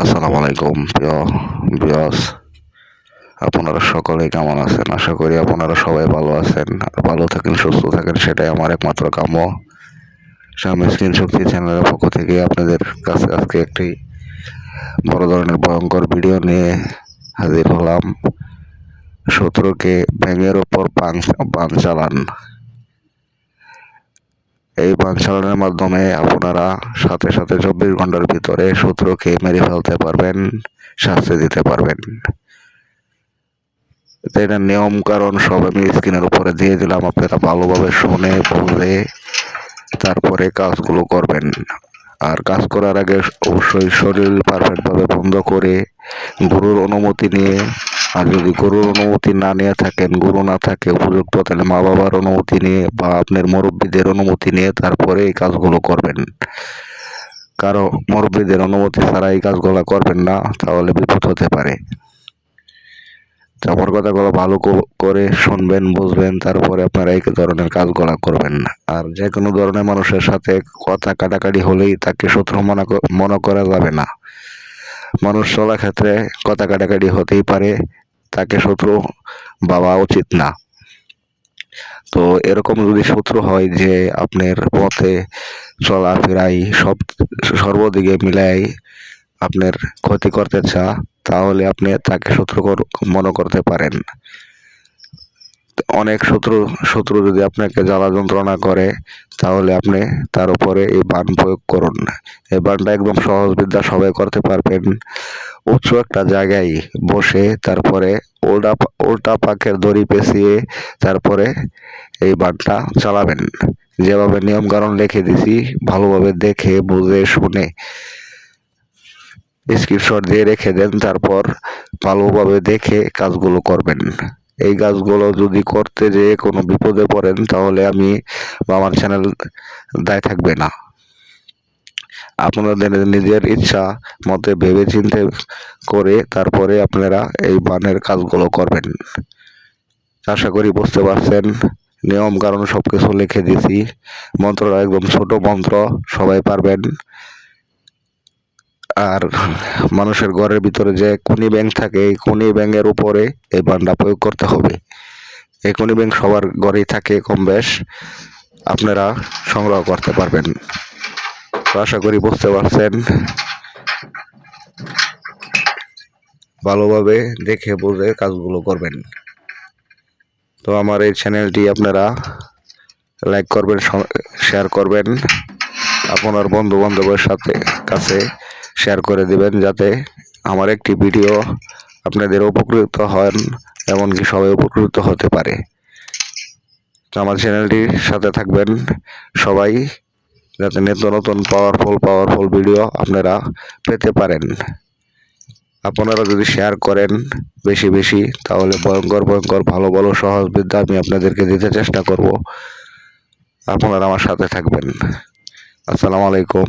আসসালামু আলাইকুম, প্রিয় বিয়স আপনারা সকলে কেমন আছেন? আশা করি আপনারা সবাই ভালো আছেন। আর ভালো থাকেন, সুস্থ থাকেন, সেটাই আমার একমাত্র কাম্য। স্বামী স্ক্রিন শক্তি চ্যানেলের পক্ষ থেকে আপনাদের কাছে আজকে একটি বড় ধরনের ভয়ঙ্কর ভিডিও নিয়ে হাজির হলাম। শত্রুকে ব্যাঙের ওপর পাং পান চালান। এই বান চালানোর মাধ্যমে আপনারা সাথে সাথে চব্বিশ ঘণ্টার ভিতরে শত্রুকে মেরে ফেলতে পারবেন, শাস্তি দিতে পারবেন। এটা নিয়ম, কারণ সব আমি স্ক্রিনের উপরে দিয়ে দিলাম, আপনারা ভালোভাবে শুনে, বুঝে তারপরে কাজগুলো করবেন। আর কাজ করার আগে অবশ্যই শরীর পারফেক্টভাবে বন্ধ করে, গুরুর অনুমতি নিয়ে আর যদি গরুর অনুমতি না নিয়ে থাকেন, গরু না থাকে, উপযুক্ত, তাহলে মা বাবার অনুমতি নিয়ে বা আপনার মুরব্বীদের অনুমতি নিয়ে তারপরে এই কাজগুলো করবেন। কারও মুরব্বীদের অনুমতি ছাড়া এই কাজগুলো করবেন না, তাহলে বিপদ হতে পারে। আমার কথাগুলো ভালো করে শুনবেন, বুঝবেন, তারপরে আপনারা এই ধরনের কাজগুলো করবেন না। আর যে কোনো ধরনের মানুষের সাথে কথা কাটাকাটি হলেই তাকে শত্রু মনে মনে করা যাবে না। মানুষ চলার ক্ষেত্রে কথা কাটাকাটি হতেই পারে। তাকে শত্রু ভাবা উচিত না। তো এরকম যদি শত্রু হয় যে আপনার পথে চলাফেরাই সব সর্বদিকে মিলাই আপনার ক্ষতি করতে চা তাহলে আপনি তাকে শত্রু মনে করতে পারেন। অনেক শত্রু শত্রু যদি আপনাকে জ্বালা যন্ত্রণা করে, তাহলে আপনি তার উপরে এই বান প্রয়োগ করুন। এই বানটা একদম সহজ বিদ্যা সবাই করতে পারবেন। উঁচু একটা জায়গায় বসে তারপরে উল্টা উল্টা পাকের দড়ি পেঁচিয়ে তারপরে এই বানটা চালাবেন। যেভাবে নিয়ম কারণ লিখে দিছি, ভালোভাবে দেখে, বুঝে, শুনে স্ক্রিনশট দিয়ে রেখে দেন, তারপর ভালোভাবে দেখে কাজগুলো করবেন। এই কাজগুলো যদি করতে যেয়ে কোনো বিপদে পড়েন, তাহলে আমি আমার চ্যানেল দায় থাকবে না। আপনাদের নিজের ইচ্ছা মতে ভেবে চিন্তে করে তারপরে আপনারা এই বানের কাজগুলো করবেন। আশা করি বুঝতে পারছেন। নিয়ম কারণ সব কিছু লিখে দিয়েছি মন্ত্রটা একদম ছোট মন্ত্র, সবাই পারবেন। আর মানুষের ঘরের ভিতরে যে কুনি ব্যাংক থাকে, এই কুনি ব্যাংকের উপরে এই বানটা প্রয়োগ করতে হবে। এই কুনি ব্যাংক সবার ঘরেই থাকে কম বেশ। আপনারা সংগ্রহ করতে পারবেন। তো আশা করি বুঝতে পারছেন। ভালোভাবে দেখে বুঝে কাজগুলো করবেন। তো আমার এই চ্যানেলটি আপনারা লাইক করবেন শেয়ার করবেন। আপনার বন্ধু বান্ধবের সাথে কাছে শেয়ার করে দিবেন যাতে আমার একটি ভিডিও আপনাদের উপকৃত হন এমনকি সবাই উপকৃত হতে পারে। আমার চ্যানেলটির সাথে থাকবেন সবাই, যাতে নিত্য নতুন পাওয়ারফুল পাওয়ারফুল ভিডিও আপনারা পেতে পারেন। আপনারা যদি শেয়ার করেন বেশি বেশি, তাহলে ভয়ঙ্কর ভয়ঙ্কর, ভালো ভালো, সহজ বিদ্যা আমি আপনাদেরকে দিতে চেষ্টা করব। আপনারা আমার সাথে থাকবেন। আসসালামু আলাইকুম।